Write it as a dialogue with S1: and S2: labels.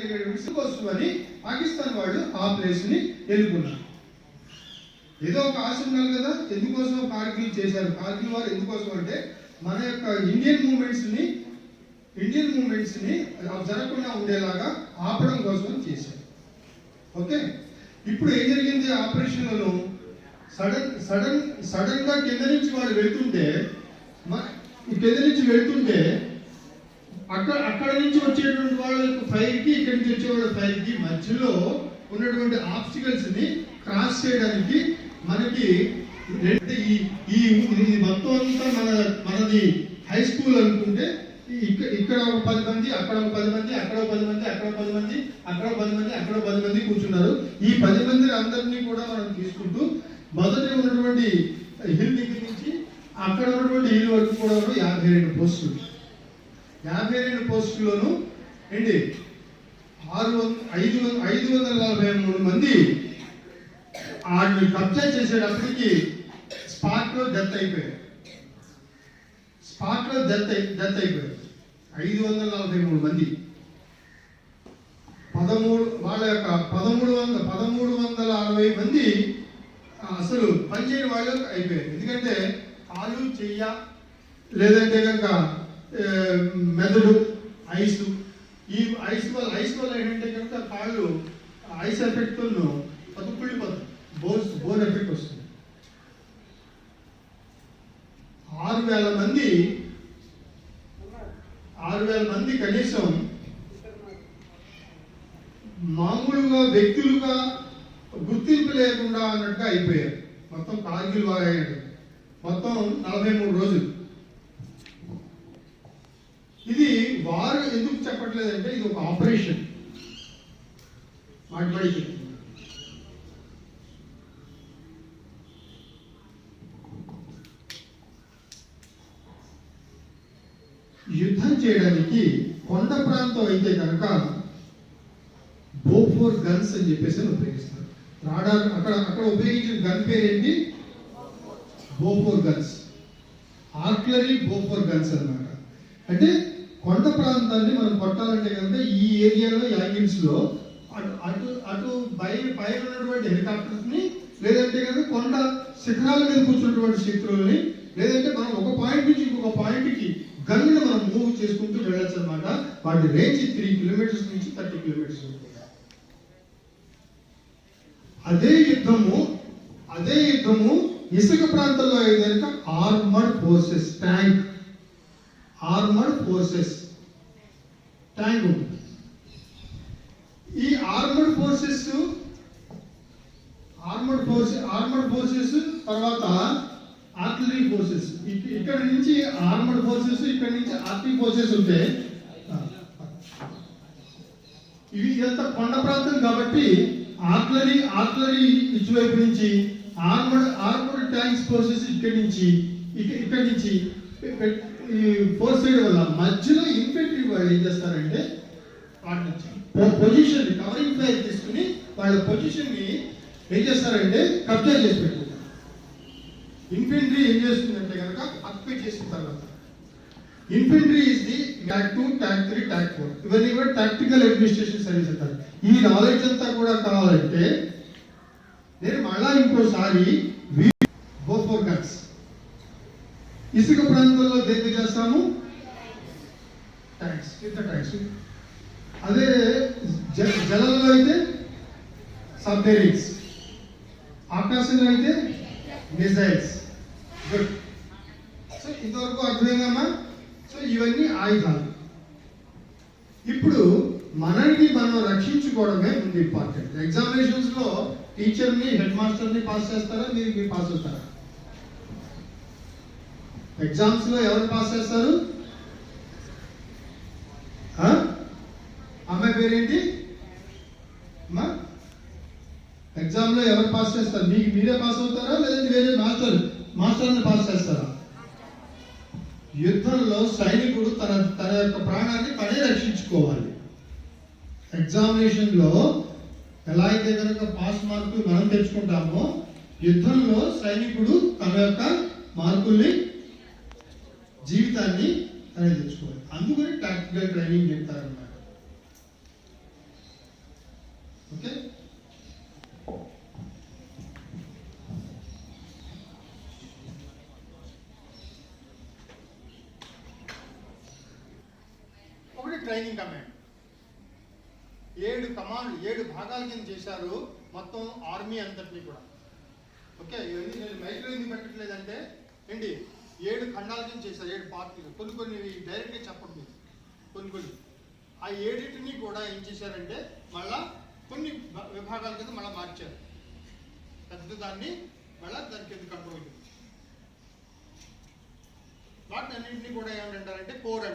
S1: చేయగలిగే పాకిస్తాన్ వాళ్ళు ఆ ప్లేస్ని ఎన్నుకున్నారు ఏదో ఒక ఆశ ఉండాలి కదా ఎందుకోసం కార్గిల్ చేశారు? కార్గిల్ వారు ఎందుకోసం అంటే మన యొక్క ఇండియన్ మూమెంట్స్ని ఇండియన్ మూమెంట్స్ని జరగకుండా ఉండేలాగా ఆపడం కోసం చేశారు. ఓకే? ఇప్పుడు ఏం జరిగింది ఆపరేషన్లను సడన్ సడన్ సడన్గా కింద నుంచి వాళ్ళు వెళ్తుంటే కింద నుంచి వెళ్తుంటే అక్కడ అక్కడ నుంచి వచ్చేటువంటి వాళ్ళ ఫైర్ ఇక్కడి ఇక్కడ నుంచి వచ్చే వాళ్ళ మధ్యలో ఉన్నటువంటి ఆబ్స్టికల్స్ని క్రాస్ చేయడానికి మనకి ఈ ఈ మొత్తం అంతా మన మనది హై స్కూల్ అనుకుంటే ఇక్కడ ఇక్కడ ఒక పది మంది అక్కడ ఒక పది మంది అక్కడ ఒక పది మంది అక్కడ పది మంది అక్కడ ఒక పది మంది అక్కడ పది మంది కూర్చున్నారు. ఈ పది మంది అందరినీ కూడా మనం తీసుకుంటూ మొదట ఉన్నటువంటి హిల్ దగ్గర నుంచి అక్కడ ఉన్నటువంటి హిల్ వరకు కూడా యాభై రెండు పోస్టులు యాభై రెండు పోస్టుల్లోనూ ఏంటి? ఆరు వంద ఐదు వంద ఐదు వందల నలభై మూడు మంది వాటిని కబ్జా చేసేటప్పటికి స్పాట్లో డెత్ అయిపోయారు. స్పాట్లో డెత్ డెత్ డెత్ అయిపోయారు. ఐదు వందల నలభై మూడు మంది. పదమూడు వాళ్ళ యొక్క పదమూడు వందల పదమూడు వందల అరవై మంది అసలు పనిచేయని వాళ్ళు అయిపోయారు. ఎందుకంటే కాలు చెయ్య లేదంటే కనుక మెదడు ఐస్. ఈ ఐస్ వల్ల ఐస్ వల్ల ఏంటంటే కనుక కాళ్ళు ఐస్ ఎఫెక్ట్ అది కుళ్ళిపోతుంది బోన్స్ బోన్ ఎఫెక్ట్ వస్తుంది. ఆరు వేల మంది ఆరు వేల మంది కనీసం మామూలుగా వ్యక్తులుగా గుర్తింపు లేకుండా అన్నట్టుగా అయిపోయారు. మొత్తం కార్గిల్ వారు అయ్యాడు మొత్తం నలభై మూడు రోజులు ఇది వారు ఎందుకు చెప్పట్లేదంటే ఇది ఒక ఆపరేషన్. మాట్లాడి యుద్ధం చేయడానికి కొండ ప్రాంతం అయితే కనుక బోఫోర్ గన్స్ అని చెప్పేసి అని ఉపయోగిస్తారు. రాడార్ అక్కడ అక్కడ ఉపయోగించిన గన్ పేరు ఏంటి Bofors guns. Artillery Bofors guns అన్నమాట. అంటే కొండ ప్రాంతాన్ని మనం కొట్టాలంటే కనుక ఈ ఏరియాలో యాంగిల్స్లో అటు అటు అటు పై పైన ఉన్నటువంటి హెలికాప్టర్స్ని లేదంటే కనుక కొండ శిఖరాల మీద కూర్చున్నటువంటి శత్రువుల్ని లేదంటే మనం ఒక పాయింట్ నుంచి ఇంకొక పాయింట్కి గన్ను మనం మూవ్ చేసుకుంటూ వెళ్ళొచ్చు అనమాట వాటి రేంజ్ త్రీ కిలోమీటర్స్ నుంచి థర్టీ కిలోమీటర్స్ అదే యుద్ధము అదే యుద్ధము ఇసుక ప్రాంతంలో అయితే కనుక armoured forces tank armoured forces tank ఉంటుంది ఈ armoured forces armoured force armoured forces తర్వాత ఆర్టిలరీ ఫోర్సెస్ ఇక్కడ నుంచి ఆర్మర్డ్ ఫోర్సెస్ ఇక్కడ నుంచి ఆర్టీ ఫోర్సెస్ ఉంటే ఇవి ఇదంతా కొండ ప్రాంతం కాబట్టి ఆర్టిలరీ ఆర్టిలరీ ఇటువైపు నుంచి ఆర్మర్డ్ ఆర్మర్డ్ ట్యాంక్స్ ఫోర్సెస్ ఇక్కడి నుంచి ఇక- ఇక్కడి నుంచి ఈ ఫోర్స్ సైడ్ వల్ల మధ్యలో ఇన్ఫెంట్రీ వాళ్ళు ఏం చేస్తారంటే వాటి నుంచి పొజిషన్ కవరింగ్ ఫైర్ తీసుకుని వాళ్ళ పొజిషన్ని ఏం చేస్తారంటే కబ్జా చేసి పెట్టుకుంటారు. ఇన్ఫెంట్రీ ఏం చేస్తుందంటే కనుక అక్పై చేసిన తర్వాత. Infantry is the tac two tac three tac four ఇవన్నీ కూడా టాక్టికల్ అడ్మినిస్ట్రేషన్ సర్వీస్ అంటారు. ఈ నాలెడ్జ్ అంతా కూడా కావాలంటే నేను మళ్ళా ఇంకోసారి బోత్ ఫోర్ గన్స్ ఇసుక ప్రాంతంలో దేనికి చేస్తాము? ట్యాంక్స్ ఇంత ట్యాంక్స్ అదే జ- జలంలో అయితే సబ్మెరీన్స్ ఆకాశంలో అయితే మిసైల్స్ గుడ్ సో ఇంతవరకు అర్థమైందమ్మా సో ఇవన్నీ ఆయుధాలు. ఇప్పుడు మనల్ని మనం రక్షించుకోవడమే ఉంది ఇంపార్టెంట్ ఎగ్జామినేషన్స్లో టీచర్ని హెడ్ మాస్టర్ని పాస్ చేస్తారా? మీరు మీరు పాస్ అవుతారా ఎగ్జామ్స్లో ఎవరు పాస్ చేస్తారు? అమ్మాయి పేరేంటి? అమ్మా? ఎగ్జామ్లో ఎవరు పాస్ చేస్తారు? మీకు మీరే పాస్ అవుతారా? లేదంటే వేరే మాస్టర్ మాస్టర్ని పాస్ చేస్తారా? యుద్ధంలో సైనికుడు తన తన యొక్క ప్రాణాన్ని తనే రక్షించుకోవాలి. ఎగ్జామినేషన్లో ఎలా అయితే కనుక పాస్ మార్కులు మనం తెచ్చుకుంటామో యుద్ధంలో సైనికుడు తన యొక్క మార్కుల్ని జీవితాన్ని అనేది తెచ్చుకోవాలి. అందుకని టాక్టికల్ ట్రైనింగ్ చెప్తారన్నమాట. ఓకే ఒకటి ట్రైనింగ్ కమాండ్ ఏడు కమాండ్ ఏడు భాగాల కింద చేశారు మొత్తం ఆర్మీ అంతటినీ కూడా. ఓకే ఇవన్నీ నేను మైక్రో ఎందుకు పెట్టట్లేదంటే ఏంటి? ఏడు ఖండాల కింద చేశారు ఏడు పార్టీలు. కొన్ని కొన్ని డైరెక్ట్గా చెప్పండి మీరు. కొన్ని కొన్ని. ఆ ఏడింటిని కూడా ఏం చేశారంటే మళ్ళా కొన్ని విభాగాల కింద మళ్ళీ మార్చారు. పెద్ద దాన్ని మళ్ళా దాని కింద కంట్రోల్ వాటిని అన్నింటినీ కూడా ఏమంటారంటే కోర్